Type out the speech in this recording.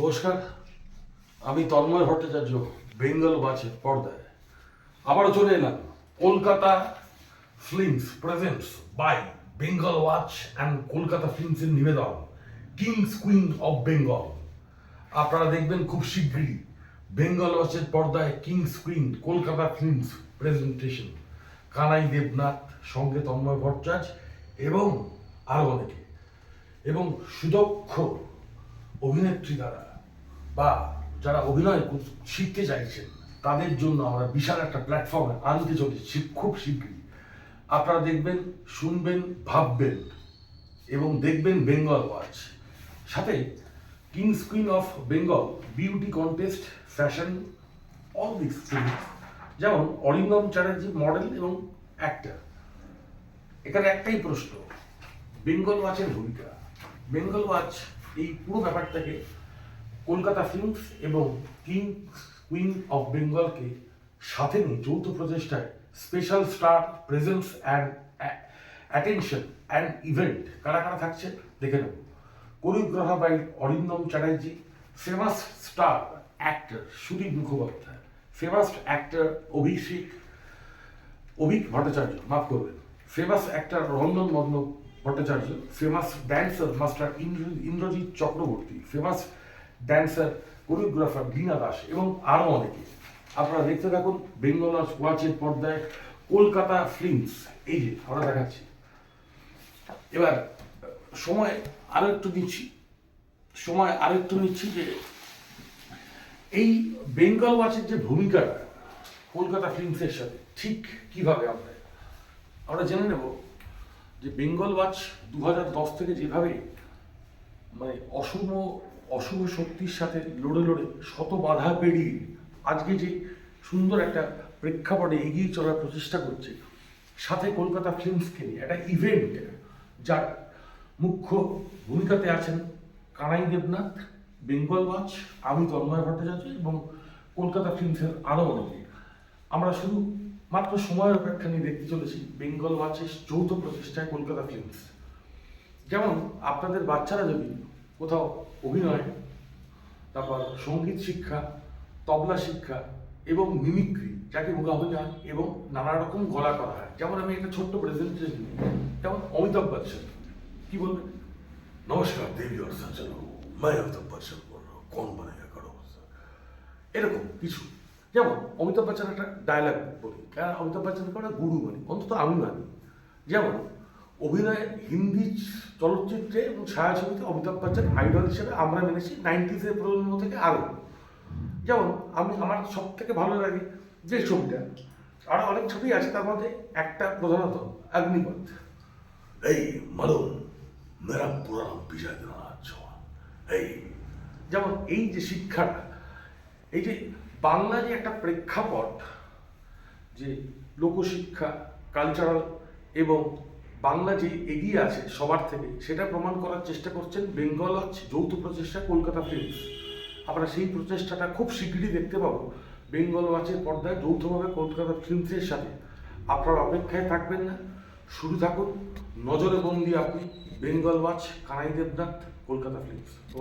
নমস্কার, আমি তন্ময় ভট্টাচার্য, বেঙ্গল ওয়াচের পর্দায়। আবারও চলে এলাম, Kolkata films presents by Bengal watch and Kolkata ফিল্মসের নিবেদন কিংস কুইন অফ বেঙ্গল আপনারা দেখবেন খুব শীঘ্রই বেঙ্গল ওয়াচের পর্দায় kings queen Kolkata films presentation Kanai Debnath, সঙ্গে তন্ময় ভট্টাচার্য এবং আরও অনেকে। এবং সুদক্ষ অভিনেত্রী দ্বারা বা যারা অভিনয় শিখতে চাইছেন, তাদের জন্য আমরা বিশাল একটা প্ল্যাটফর্মে আনতে চলেছি খুব শীঘ্রই আপনারা দেখবেন, শুনবেন, ভাববেন এবং দেখবেন বেঙ্গল ওয়াচ সাথে kings queen of Bengal beauty contest fashion all this things যেমন অরিন্দম চ্যাটার্জি মডেল এবং অ্যাক্টার এখানে একটাই প্রশ্ন বেঙ্গল ওয়াচের ভূমিকা। বেঙ্গল ওয়াচ এই পুরো ব্যাপারটাকে কলকাতা ফিল্মস এবং কিং কুইন অফ বেঙ্গলকে সাথে নিয়ে যৌথ প্রচেষ্টায় special star presence and attention and event কারা কারা থাকছে দেখে নেব। Choreographer by Arindam Chatterjee famous star actor Sudip Mukhopadhyay famous actor Abhishek, Abhik Bhattacharya, মাফ করবেন ফেমাস অ্যাক্টর রঞ্জন মগ্ন Bhattacharya famous dancer master Indra- Indrajit Chakraborty famous dancer choreographer Geena Das এবং আরও অনেকে। আপনারা দেখতে থাকুন বেঙ্গল ওয়াচের পর্দায় কলকাতা ফিল্মস এই যে, আমরা দেখাচ্ছি। এবার, সময় আরও একটু দিচ্ছি সময় আরও একটু নিচ্ছি যে এই বেঙ্গল ওয়াচের যে ভূমিকাটা কলকাতা ফিল্মসের সাথে, ঠিক কীভাবে আমরা? আমরা জেনে নেব যে বেঙ্গল ওয়াচ দু থেকে যেভাবে মানে অশুভ অশুভ শক্তির সাথে লড়ে লড়ে শত বাধা পেরিয়ে আজকে যে সুন্দর একটা প্রেক্ষাপটে এগিয়ে চলার প্রচেষ্টা করছে, সাথে কলকাতা ফিল্মসকে নিয়ে একটা ইভেন্ট যার মুখ্য ভূমিকাতে আছেন কানাই দেবনাথ, বেঙ্গল ওয়াচ, আমি তন্ময় ভট্টাচার্য এবং কলকাতা ফিল্মসের আরও অনেকে। আমরা শুধু মাত্র সময়ের অপেক্ষা নিয়ে দেখতে চলেছি বেঙ্গল ওয়াচের যৌথ প্রচেষ্টায় কলকাতা ফিল্মস যেমন, আপনাদের বাচ্চারা যদি কোথাও অভিনয়, তারপর সংগীত শিক্ষা, তবলা শিক্ষা এবং মিমিক্রি যাকে মোকাবিলা এবং নানা রকম গলা করা হয়। যেমন আমি একটা ছোট্ট প্রেজেন্টেশন যেমন অমিতাভ বচ্চন। কি বলবেন নমস্কার, দেবী অর্থাৎ মায় অমিতাভ বচ্চন বলো কোন বলে করো এরকম কিছু। যেমন অমিতাভ বচ্চন একটা ডায়লগ বলি কারণ অমিতাভ বচ্চনকে আমরা গুরু মানি অন্তত আমি মানি। যেমন অভিনয় হিন্দি চলচ্চিত্রে এবং ছায়াছবিতে অমিতাভ বচ্চন আইডল হিসেবে আমরা মেনেছি নাইনটিজের প্রজন্ম থেকে আরও। যেমন আমি আমার সব থেকে ভালো লাগে যে ছবিটা আরও অনেক ছবি আছে তার মধ্যে একটা প্রধানত অগ্নিপথ। এই মালুম মেরা পুরা নাম বিজয় এই যেমন এই যে শিক্ষাটা এই যে বাংলা যে একটা প্রেক্ষাপট যে লোকশিক্ষা কালচারাল এবং বাংলা যে এগিয়ে আছে সবার থেকে, সেটা প্রমাণ করার চেষ্টা করছেন বেঙ্গল যৌথ প্রচেষ্টা কলকাতা ফিল্মস আমরা সেই প্রচেষ্টাটা খুব শীঘ্রই দেখতে পাবো। বেঙ্গল ওয়াচের পর্দায় যৌথভাবে কলকাতা ফিল্মসের সাথে। আপনার অপেক্ষায় থাকবেন না। শুরু থাকুন। নজরে বন্দি আপনি। Bengal watch Kanai Debnath, Kolkata films